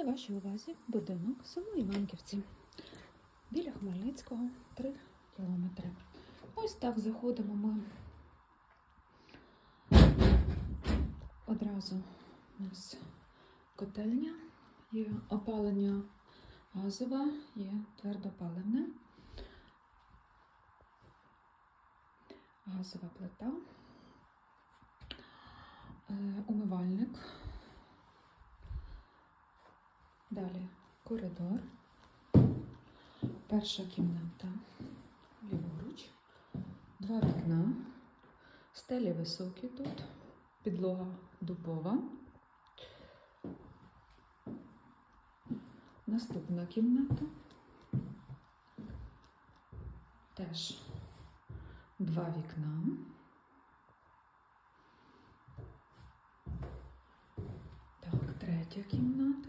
Пропоную вашій увазі будинок село Іванківці. Біля Хмельницького 3 кілометри. Ось так заходимо ми. Одразу у нас котельня, є опалення газове, є твердопаливне. Газова плита, Далі коридор, перша кімната, ліворуч, два вікна, стелі високі тут, підлога дубова. Наступна кімната. Теж два вікна. Так, третя кімната.